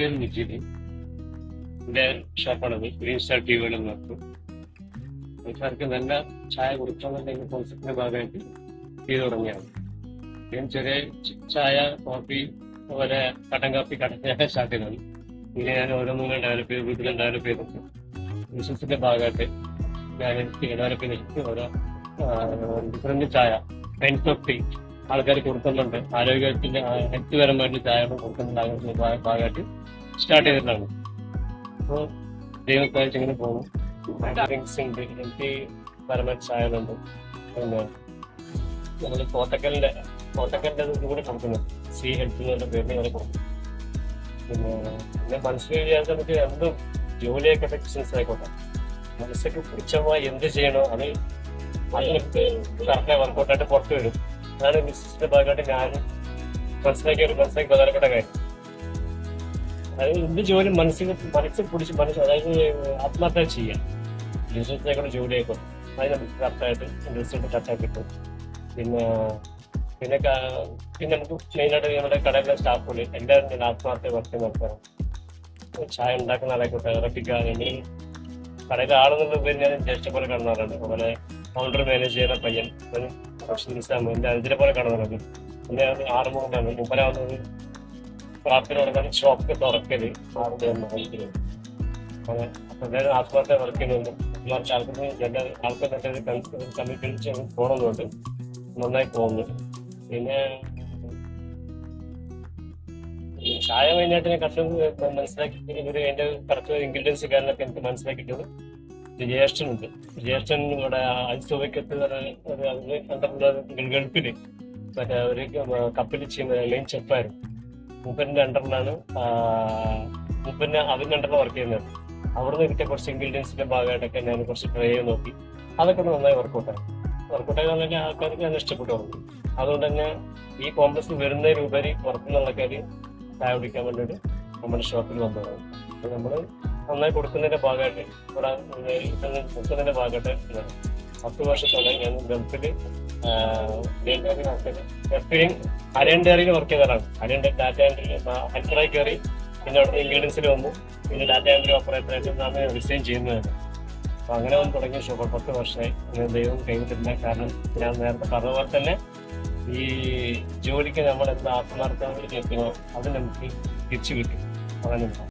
പേര് നിജിത് എന്റെ ഷോപ്പാണത്. Green star T വിയുടെ നടത്തും ആൾക്കാർക്ക് നല്ല ചായ കൊടുക്കാന്നുണ്ടെങ്കിൽ കോൺസെപ്റ്റിന്റെ ഭാഗമായിട്ട് ചെയ്തു തുടങ്ങിയാണ്. ഞാൻ ചെറിയ ചായ കോഫി അതുപോലെ കട്ടൻ കാപ്പി കട്ടൻ സ്റ്റാർട്ട് ചെയ്തതാണ് ഇങ്ങനെ ഞാൻ ഓരോന്നും ഡെവലപ്പ് ചെയ്ത് വീട്ടിലും ഡെവലപ്പ് ചെയ്തിട്ട് ബിസിനസിന്റെ ഭാഗമായിട്ട് ഞാൻ ഡെവലപ്പ് ചെയ്തിട്ട് ഓരോ ഡിഫറെന്റ് ചായ കൈൻഡ്സ് ഓഫ് ടീ ആൾക്കാർ കൊടുക്കുന്നുണ്ട്. ആരോഗ്യത്തിന്റെ ഹെൽത്ത് പരമായിട്ട് ചായ കൊടുക്കുന്നുണ്ട്. ഭാഗമായിട്ട് സ്റ്റാർട്ട് ചെയ്തിട്ടുണ്ട് അപ്പോൾ ദൈവത്തെ ഇങ്ങനെ പോകും ഡ്രിങ്ക്സ് ഉണ്ട്. ഹെൽത്തി പരമായിട്ട് ചായകളുണ്ട് പിന്നെ നമ്മൾ കോട്ടക്കലിന്റെ കോട്ടക്കലിന്റെ കൂടെ കൊടുക്കുന്നു. സി ഹെൽത്ത് എന്നുള്ള പേരിൽ ഇങ്ങനെ കൊടുക്കും പിന്നെ പിന്നെ മനസ്സിൽ വിചാരിച്ചാൽ നമുക്ക് എന്തും ജോലിയൊക്കെ ബിസിനസ് ആയിക്കോട്ടെ. മനസ്സൊക്കെ പിടിച്ചമായി എന്ത് ചെയ്യണോ അത് അതിനൊക്കെ നമുക്ക് കറക്റ്റായി വർക്കൗട്ടായിട്ട് പുറത്തു വരും. അതാണ് ബിസിനസിന്റെ ഭാഗമായിട്ട് ഞാൻ മനസ്സിലാക്കിയ ഒരു മനസ്സിലാക്കി പ്രധാനപ്പെട്ട കാര്യം അതായത് എന്ത് ജോലി മനസ്സിൽ മനസ്സിൽ പിടിച്ച് മനസ്സ് അതായത് ആത്മാർത്ഥത ചെയ്യാം ബിസിനസ്സിനെക്കൊണ്ട് ജോലി ആയിക്കോട്ടെ അത് നമുക്ക് കറക്റ്റായിട്ട് റിസൾട്ട് കറക്റ്റായി കിട്ടും പിന്നെ പിന്നെ ക- പിന്നെ നമുക്ക് മെയിനായിട്ട് നമ്മുടെ കടയിലെ സ്റ്റാഫുകൾ എല്ലാവരും ഞാൻ ആത്മാർത്ഥ വർക്ക് നടത്തണം ചായ ഉണ്ടാക്കുന്ന ആളായിക്കോട്ടെ ഇറക്കിക്കാൻ എന്തെങ്കിലും കടയിലെ ആളെന്നുള്ള പേര് ഞാൻ ജ്യേഷ്ഠ പോലെ കാണുന്നവരാണ് അതുപോലെ കൗണ്ടർ മാനേജ് ചെയ്യുന്ന പയ്യൻ നന്നായി പോകുന്നുണ്ട് പിന്നെ ചായ മെയിനായിട്ട് ഞാൻ മനസ്സിലാക്കി ഒരു കറക്റ്റ് ഇൻഗ്രീഡിയൻസ് കാരണം എനിക്ക് മനസ്സിലാക്കിയിട്ടത് ഒരു ജ്യേഷ്ഠനുണ്ട് ജ്യേഷ്ഠൻ ഇവിടെ കണ്ടിട്ടുള്ള ഗൾഫിൽ മറ്റേ ഒരു കപ്പലിൽ ചെയ്യുന്ന ലൈൻ ചെപ്പായിരുന്നു. മൂപ്പന്റെ അണ്ടറിലാണ് മൂപ്പരിന്റെ അതിന്റെ അണ്ടറിൽ വർക്ക് ചെയ്യുന്നത്. അവിടുന്ന് കിട്ടിയ കുറച്ച് ഇൻഗ്രീഡിയൻസിന്റെ ഭാഗമായിട്ടൊക്കെ ഞാൻ കുറച്ച് ട്രൈ ചെയ്ത് നോക്കി. അതൊക്കെ നന്നായി വർക്കൗട്ടായി വർക്കൗട്ടായി തന്നെ ആൾക്കാർക്ക് ഞാൻ ഇഷ്ടപ്പെട്ടു തുടങ്ങി അതുകൊണ്ട് തന്നെ ഈ കോംപ്ലക്സ് വരുന്നതിനുപരി പുറത്തുനിന്നുള്ള ആൾക്കാർ ചായ കുടിക്കാൻ വേണ്ടിയിട്ട് നമ്മുടെ ഷോപ്പിൽ വന്നതാണ്. അപ്പൊ നമ്മൾ നന്നായി കൊടുക്കുന്നതിന്റെ ഭാഗമായിട്ട് ഇവിടെ കൊടുക്കുന്നതിന്റെ ഭാഗമായിട്ട്. പത്ത് വർഷത്തോടെ ഞാൻ ഗൾഫിൽ എപ്പോഴും അരയൻ ഡയറിയിൽ വർക്ക് ചെയ്തതാണ്. അരയൻ ഡാറ്റ എൻട്രി ഹെൽപ്പറായി കയറി പിന്നെ അവിടെ ഇൻഗ്രീഡിയൻസിൽ വന്നു. പിന്നെ ഡാറ്റ എൻട്രി ഓപ്പറേറ്ററായിട്ട് നാം റിസൈൻ ചെയ്യുന്നതാണ്. അപ്പൊ അങ്ങനെ വന്ന് തുടങ്ങിയ ഷോപ്പ് പത്ത് വർഷമായി. അങ്ങനെ ദൈവം കൈവിട്ടില്ല കാരണം ഞാൻ നേരത്തെ പറഞ്ഞ പോലെ തന്നെ ഈ ജോലിക്ക് നമ്മൾ എന്താ ആത്മാർത്ഥമായിട്ട് ചെയ്യുന്നു അത് നമുക്ക് തിരിച്ചു കിട്ടും. അതാണ്